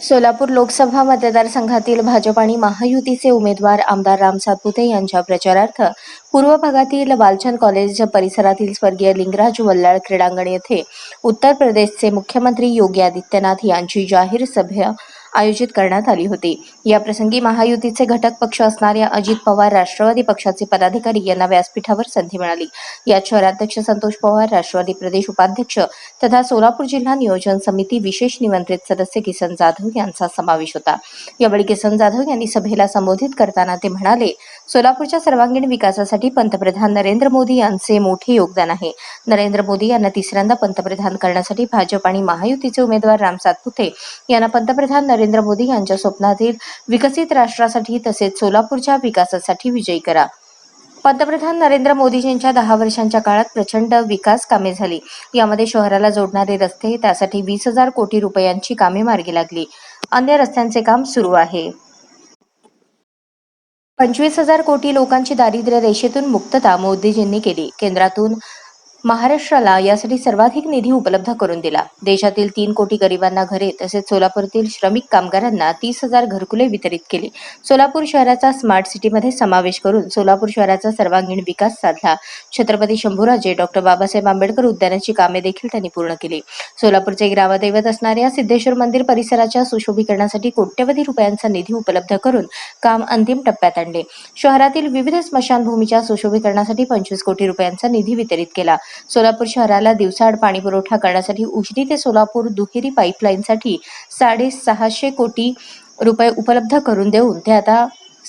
सोलापूर लोकसभा मतदारसंघातील भाजप आणि महायुतीचे उमेदवार आमदार राम सातपुते यांच्या प्रचारार्थ पूर्व भागातील बालचंद कॉलेज परिसरातील स्वर्गीय लिंगराज वल्लाळ क्रीडांगण येथे उत्तर प्रदेशचे मुख्यमंत्री योगी आदित्यनाथ यांची जाहीर सभा आयोजित करण्यात आली होती. या प्रसंगी महायुतीचे घटक पक्ष असणाऱ्या अजित पवार राष्ट्रवादी पक्षाचे पदाधिकारी यांना व्यासपीठावर संधी मिळाली. यात शहराध्यक्ष संतोष पवार राष्ट्रवादी प्रदेश उपाध्यक्ष तथा सोलापूर जिल्हा नियोजन समिती विशेष निमंत्रित सदस्य किसन जाधव यांचा समावेश होता. यावेळी किसन जाधव यांनी सभेला संबोधित करताना ते म्हणाले सोलापूरच्या सर्वांगीण विकासासाठी पंतप्रधान नरेंद्र मोदी यांचे मोठे योगदान आहे. नरेंद्र मोदी यांना तिसऱ्यांदा पंतप्रधान करण्यासाठी भाजप आणि महायुतीचे उमेदवार राम सातपुते यांना पंतप्रधान नरेंद्र मोदी यांच्या स्वप्नातील विकसित राष्ट्रासाठी तसेच सोलापूरच्या विकासासाठी विजयी करा. पंतप्रधान नरेंद्र मोदीजींच्या दहा वर्षांच्या काळात प्रचंड विकास कामे झाली. यामध्ये शहराला जोडणारे रस्ते त्यासाठी वीस हजार कोटी रुपयांची कामे मार्गी लागली. अन्य रस्त्यांचे काम सुरू आहे. पंचवीस हजार कोटी लोकांची दारिद्र्य रेषेतून मुक्तता मोदीजींनी केली. केंद्रातून महाराष्ट्राला यासाठी सर्वाधिक निधी उपलब्ध करून दिला. देशातील तीन कोटी गरिबांना घरे तसेच सोलापूरतील श्रमिक कामगारांना तीस हजार घरकुले वितरित केली. सोलापूर शहराचा स्मार्ट सिटीमध्ये समावेश करून सोलापूर शहराचा सर्वांगीण विकास साधला. छत्रपती शंभूराजे डॉक्टर बाबासाहेब आंबेडकर उद्यानाची कामे देखील त्यांनी पूर्ण केली. सोलापूरचे ग्रामदैवत असणाऱ्या सिद्धेश्वर मंदिर परिसराच्या सुशोभीकरणासाठी कोट्यवधी रुपयांचा निधी उपलब्ध करून काम अंतिम टप्प्यात आणले. शहरातील विविध स्मशानभूमीच्या सुशोभीकरणासाठी पंचवीस कोटी रुपयांचा निधी वितरित केला. सोलापूर शहराला दिवसाआड पाणी पुरवठा करण्यासाठी उजनी ते सोलापूर दुहेरी पाईपलाईनसाठी साडेसहाशे कोटी रुपये उपलब्ध करून देऊन ते आता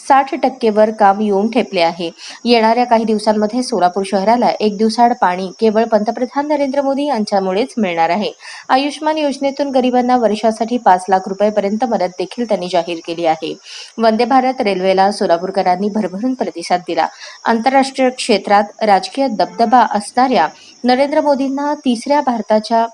साठ टक्केवर काम येऊन ठेपले आहे. येणाऱ्या काही दिवसांमध्ये सोलापूर शहराला एक दिवसाआड पाणी केवळ पंतप्रधान नरेंद्र मोदी यांच्यामुळेच मिळणार आहे. आयुष्यमान योजनेतून गरिबांना वर्षासाठी पाच लाख रुपयेपर्यंत मदत देखील त्यांनी जाहीर केली आहे. वंदे भारत रेल्वेला सोलापूरकरांनी भरभरून प्रतिसाद दिला. आंतरराष्ट्रीय क्षेत्रात राजकीय दबदबा असणाऱ्या नरेंद्र मोदींना तिसऱ्या भारताच्या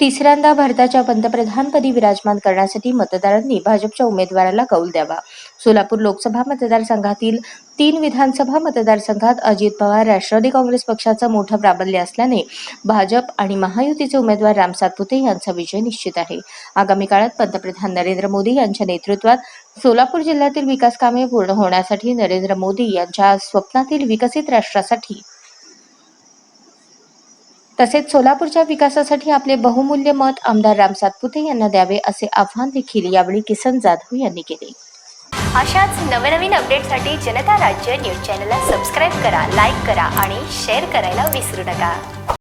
तिसऱ्यांदा भारताच्या पंतप्रधानपदी विराजमान करण्यासाठी मतदारांनी भाजपच्या उमेदवाराला कौल द्यावा. सोलापूर लोकसभा मतदारसंघातील तीन विधानसभा मतदारसंघात अजित पवार राष्ट्रवादी काँग्रेस पक्षाचं मोठं प्राबल्य असल्याने भाजप आणि महायुतीचे उमेदवार राम सातपुते यांचा विजय निश्चित आहे. आगामी काळात पंतप्रधान नरेंद्र मोदी यांच्या नेतृत्वात सोलापूर जिल्ह्यातील विकास कामे पूर्ण होण्यासाठी नरेंद्र मोदी यांच्या स्वप्नातील विकसित राष्ट्रासाठी तसेच सोलापूरच्या विकासासाठी आपले बहुमूल्य मत आमदार राम सातपुते यांना द्यावे असे आव्हान देखील यावेळी किसन जाधव यांनी केले. अशाच नवनवीन अपडेटसाठी जनता राज्य न्यूज चॅनलला सबस्क्राईब करा लाईक करा आणि शेअर करायला विसरू नका.